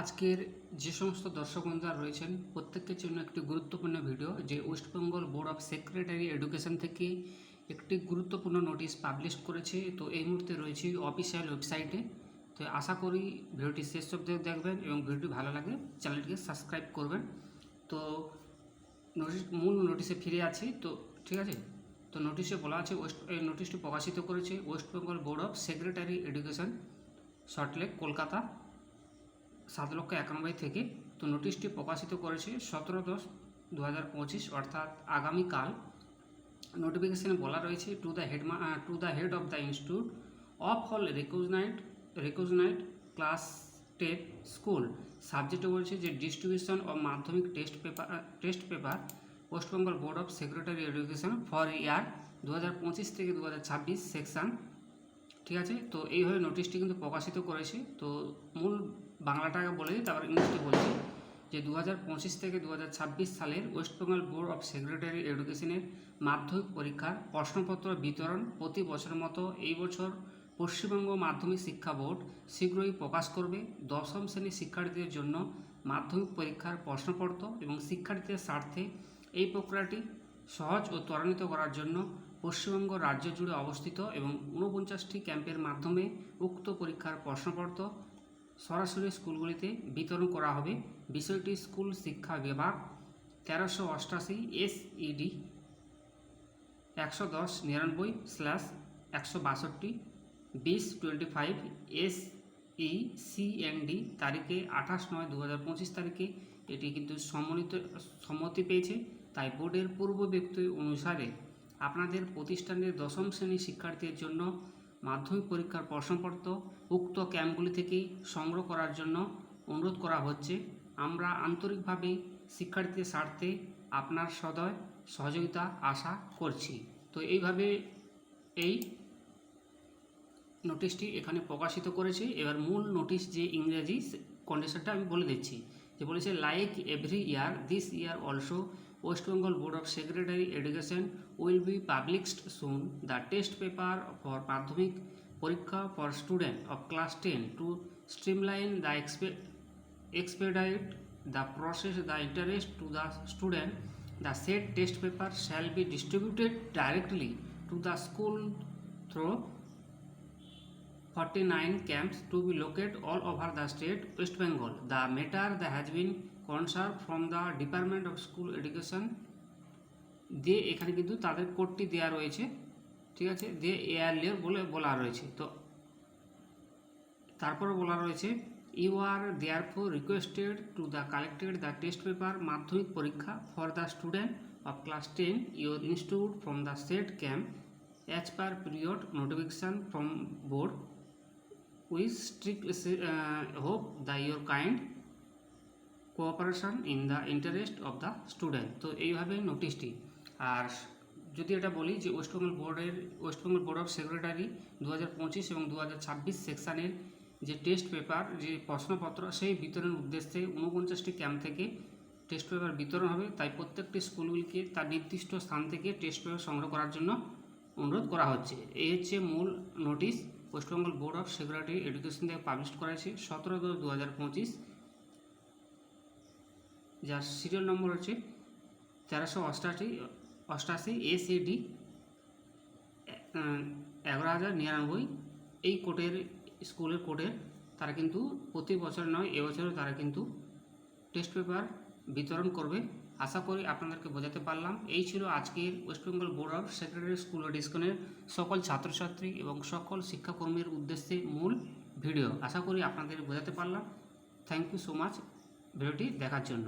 আজকের যে সমস্ত দর্শক বন্ধুরা রয়েছেন, প্রত্যেকের জন্য একটি গুরুত্বপূর্ণ ভিডিও যে West Bengal board of secretary education থেকে একটি গুরুত্বপূর্ণ নোটিশ পাবলিশ করেছে। তো এই মুহূর্তে রয়েছে অফিসিয়াল ওয়েবসাইটে তো আশা করি ভিডিওটি শেষ অবধি দেখবেন এবং ভিডিওটি ভালো লাগে চ্যানেলটিকে সাবস্ক্রাইব করবেন। তো নোটিশ মূল নোটিশে ফিরে আছি। তো ঠিক আছে? তো নোটিশে বলা আছে ওয়েস্ট এই নোটিশটি প্রকাশিত করেছে West Bengal board of secretary education Salt Lake Kolkata সাত লক্ষ একানব্বই থেকে তো নোটিশটি প্রকাশিত করেছে সতেরো দশ দু হাজার পঁচিশ, অর্থাৎ আগামীকাল। নোটিফিকেশনে বলা রয়েছে to the head to the head of the institute of all recognised recognised class ten school সাবজেক্টে বলছে যে distribution of Madhyamik test paper test paper West Bengal board of secretary education for year দু হাজার পঁচিশ থেকে দু section ঠিক আছে? তো এইভাবে নোটিশটি কিন্তু প্রকাশিত করেছে। তো মূল বাংলাটাকে বলে দিই তারপর ইংলিশটি বলছি, যে দু হাজার পঁচিশ থেকে দু হাজার ছাব্বিশ সালের West Bengal board of secretary এডুকেশনের মাধ্যমিক পরীক্ষার প্রশ্নপত্র বিতরণ প্রতি বছরের মতো এই বছর পশ্চিমবঙ্গ মাধ্যমিক শিক্ষা বোর্ড শীঘ্রই প্রকাশ করবে দশম শ্রেণির শিক্ষার্থীদের জন্য মাধ্যমিক পরীক্ষার প্রশ্নপত্র এবং শিক্ষার্থীদের স্বার্থে এই প্রক্রিয়াটি সহজ ও ত্বরান্বিত করার জন্য পশ্চিমবঙ্গ রাজ্য জুড়ে অবস্থিত এবং ঊনপঞ্চাশটি ক্যাম্পের মাধ্যমে উক্ত পরীক্ষার প্রশ্নপত্র সরাসরি স্কুলগুলিতে বিতরণ করা হবে। বিষয়টি স্কুল শিক্ষা বিভাগ তেরোশো অষ্টাশি এসইডি একশো দশ নিরানব্বই স্ল্যাশ একশো বাষট্টি বিশ twenty five S E CND তারিখে আঠাশ নয় দু হাজার পঁচিশ তারিখে। এটি কিন্তু সম্মানিত সম্মতি পেয়েছে। তাই বোর্ডের পূর্ব ব্যক্তি অনুসারে আপনাদের প্রতিষ্ঠানের দশম শ্রেণির শিক্ষার্থীর জন্য মাধ্যমিক পরীক্ষার প্রশ্নপত্র উক্ত ক্যাম্পগুলি থেকে সংগ্রহ করার জন্য অনুরোধ করা হচ্ছে। আমরা আন্তরিকভাবে শিক্ষার্থীদের স্বার্থে আপনার সদয় সহযোগিতা আশা করছি। তো এইভাবে এই নোটিশটি এখানে প্রকাশিত করেছে। এবার মূল নোটিশ যে ইংরেজি কন্ডিশনটা আমি বলে দিচ্ছি। যে বলেছে like every year this year also West Bengal board of secretary education will be published soon the test paper for Madhyamik pariksha for student of class ten to streamline the expedite the process the interest to the student the said test paper shall be distributed directly to the school through 49 camps to be located all over the state, west bengal. The matter that has been concerned from the department of school education দিয়ে এখানে কিন্তু তাদের কোডটি দেওয়া রয়েছে, ঠিক আছে? দিয়ে এয়ারলিয়ার বলে বলা রয়েছে। তো তারপরে বলা রয়েছে you are therefore requested to the collected the test paper Madhyamik pariksha for the student of class ten your institute from the set camp as per period notification from board with strict hope the your kind cooperation in the interest of the student তো এইভাবে নোটিশটি আর যদি এটা বলি যে West Bengal বোর্ডের West Bengal board of secretary দু হাজার পঁচিশ এবং দু হাজার ছাব্বিশ সেকশানের যে টেস্ট পেপার যে প্রশ্নপত্র, সেই বিতরণের উদ্দেশ্যে ঊনপঞ্চাশটি ক্যাম্প থেকে টেস্ট পেপার বিতরণ হবে। তাই প্রত্যেকটি স্কুলগুলিকে তার নির্দিষ্ট স্থান থেকে টেস্ট পেপার সংগ্রহ করার জন্য অনুরোধ করা হচ্ছে। এই হচ্ছে মূল notice West Bengal board of secretary education থেকে পাবলিশ করা হয়েছে সতেরো দশ দু হাজার পঁচিশ। যার সিরিয়াল নম্বর হচ্ছে তেরোশো অষ্টাশি অষ্টাশি এসএডি এগারো হাজার নিরানব্বই। এই কোডের স্কুলের কোডের তারা কিন্তু প্রতি বছর নয় এবছরও তারা কিন্তু টেস্ট পেপার বিতরণ করবে। আশা করি আপনাদেরকে বোঝাতে পারলাম। এই ছিল আজকের West Bengal board of secretary school ডিসকনের সকল ছাত্রছাত্রী এবং সকল শিক্ষাকর্মীর উদ্দেশ্যে মূল ভিডিও। আশা করি আপনাদের বোঝাতে পারলাম। থ্যাংক ইউ সো মাচ ভিডিওটি দেখার জন্য।